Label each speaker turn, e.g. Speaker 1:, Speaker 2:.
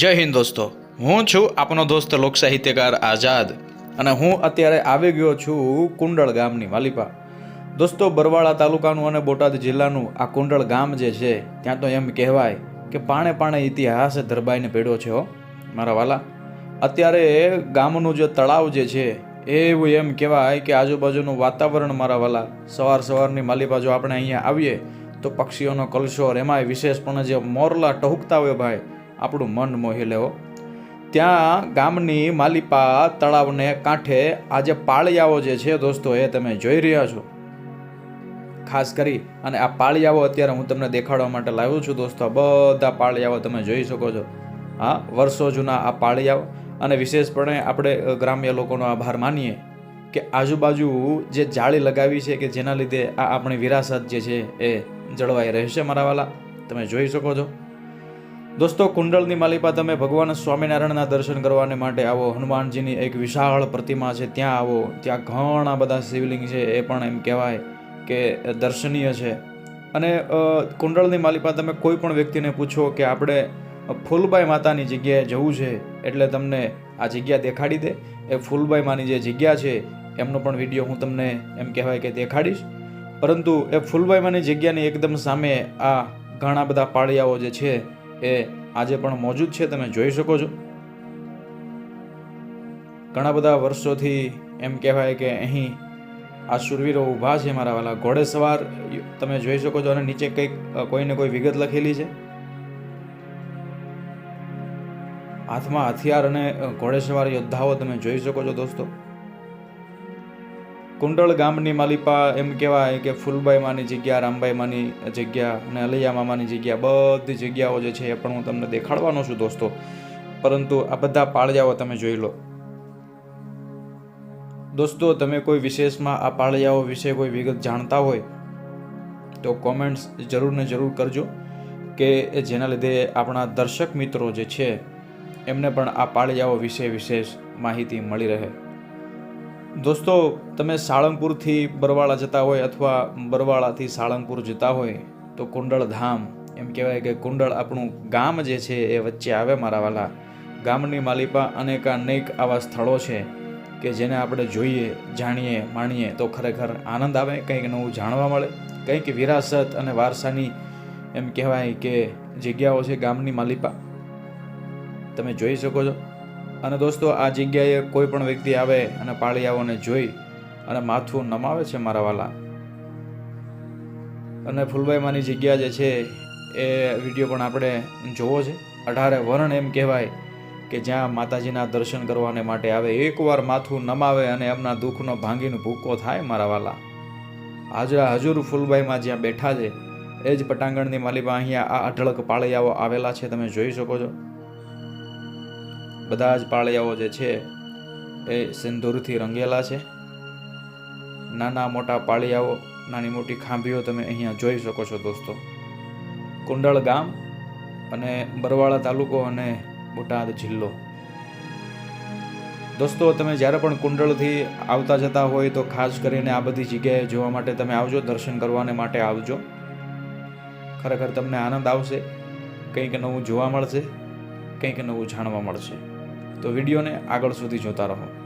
Speaker 1: જય હિન્દ દોસ્તો. હું છું આપનો દોસ્ત લોક સાહિત્યકાર આઝાદ અને હું અત્યારે આવી ગયો છું કુંડળ ગામની માલિપા દોસ્તો, બરવાળા તાલુકાનું અને બોટાદ જિલ્લાનું આ કુંડળ ગામ જે છે, ત્યાં તો એમ કહેવાય કે પાણે પાણે ઇતિહાસ ધરબાઈને પેડ્યો છે હો, મારા વાલા. અત્યારે ગામનું જે તળાવ જે છે, એવું એમ કહેવાય કે આજુબાજુનું વાતાવરણ મારા વાલા. સવાર સવારની માલિપા જો આપણે અહીંયા આવીએ, તો પક્ષીઓનો કલશોર એમાંય વિશેષપણે જે મોરલા ટહુકતા હોય ભાઈ આપણું મન મોહી લેવો. ત્યાં ગામની માલિપા તળાવને કાંઠે આજે પાળિયાઓ જે છે દોસ્તો, એ તમે જોઈ રહ્યા છો. ખાસ કરી, અને આ પાળિયાઓ અત્યારે હું તમને દેખાડવા માટે લાવ્યો છું દોસ્તો બધા પાળિયાઓ તમે જોઈ શકો છો. હા, વર્ષો જૂના આ પાળિયાઓ, અને વિશેષપણે આપણે ગ્રામ્ય લોકોનો આભાર માનીએ કે આજુબાજુ જે જાળી લગાવી છે કે જેના લીધે આ આપણી વિરાસત જે છે એ જળવાઈ રહેશે મારા વાલા. તમે જોઈ શકો છો. દોસ્તો, કુંડળની માલિપા તમે ભગવાન સ્વામિનારાયણના દર્શન કરવાને માટે આવો. હનુમાનજીની એક વિશાળ પ્રતિમા છે, ત્યાં આવો. ત્યાં ઘણા બધા શિવલિંગ છે, એ પણ એમ કહેવાય કે દર્શનીય છે. અને કુંડળની માલિપા તમે કોઈ પણ વ્યક્તિને પૂછો કે આપણે ફૂલબાઈ માતાની જગ્યાએ જવું છે, એટલે તમને આ જગ્યા દેખાડી દે. એ ફૂલબાઈ માની જે જગ્યા છે, એમનો પણ વીડિયો હું તમને એમ કહેવાય કે દેખાડીશ. પરંતુ એ ફૂલબાઈ માની જગ્યાની એકદમ સામે આ ઘણા બધા પાળિયાઓ જે છે એ આજે પણ મોજૂદ છે, તમે જોઈ શકો છો. ઘણા બધા વર્ષોથી એમ કહેવાય કે અહીં આ સુરવીરો ઊભા છે, મારા વાલા. ઘોડેસવાર તમે જોઈ શકો છો, અને નીચે કંઈક કોઈને કોઈ વિગત લખેલી છે. હાથમાં હથિયાર અને ઘોડેસવાર યોદ્ધાઓ તમે જોઈ શકો છો, દોસ્તો. કુંડળ ગામની માલિપા એમ કહેવાય કે ફૂલબાઈ માની જગ્યા રામબાઈ માની જગ્યા અને અલૈયા મામાની જગ્યા, બધી જગ્યાઓ જે છે એ પણ હું તમને દેખાડવાનો છું દોસ્તો. પરંતુ આ બધા પાળિયાઓ તમે જોઈ લો. દોસ્તો, તમે કોઈ વિશેષમાં આ પાળિયાઓ વિશે કોઈ વિગત જાણતા હોય, તો કોમેન્ટ્સ જરૂર ને જરૂર કરજો કે જેના લીધે આપણા દર્શક મિત્રો જે છે, એમને પણ આ પાળિયાઓ વિશે વિશેષ માહિતી મળી રહે. દોસ્તો, તમે સાળંગપુરથી બરવાળા જતા હોય અથવા બરવાળાથી સાળંગપુર જતા હોય, તો કુંડળ ધામ એમ કહેવાય કે કુંડળ આપણું ગામ જે છે એ વચ્ચે આવે મારા વાલા. ગામની માલિપા અનેક અનેક આવા સ્થળો છે કે જેને આપણે જોઈએ, જાણીએ, માણીએ તો ખરેખર આનંદ આવે, કંઈક નવું જાણવા મળે. કંઈક વિરાસત અને વારસાની, એમ કહેવાય કે જગ્યાઓ છે ગામની માલિપા. તમે જોઈ શકો છો. અને દોસ્તો, આ જગ્યાએ કોઈ પણ વ્યક્તિ આવે અને પાળિયાઓને જોઈ અને માથું નમાવે છે મારા વાલા. અને ફૂલબાઈમાંની જગ્યા જે છે, એ વીડિયો પણ આપણે જોવો છે. અઢારે વર્ણ એમ કહેવાય કે જ્યાં માતાજીના દર્શન કરવાને માટે આવે, એકવાર માથું નમાવે અને એમના દુઃખનો ભાંગીને ભૂકો થાય મારા વાલા. હાજરા હજુર ફૂલબાઈમાં જ્યાં બેઠા છે, એ જ પટાંગણની માલિપા અહીંયા આ અઢળક પાળિયાઓ આવેલા છે, તમે જોઈ શકો છો. બધા જ પાળિયાઓ જે છે એ સિંદૂરથી રંગેલા છે. નાના મોટા પાળિયાઓ, નાની મોટી ખાંભીઓ તમે અહીંયા જોઈ શકો છો દોસ્તો. કુંડળ ગામ અને બરવાળા તાલુકો અને બોટાદ જિલ્લો. દોસ્તો, તમે જ્યારે પણ કુંડળથી આવતા જતા હોય તો ખાસ કરીને આ બધી જગ્યાએ જોવા માટે તમે આવજો, દર્શન કરવાને માટે આવજો. ખરેખર તમને આનંદ આવશે, કંઈક નવું જોવા મળશે, કંઈક નવું જાણવા મળશે. તો વિડીયોને આગળ સુધી જોતા રહો.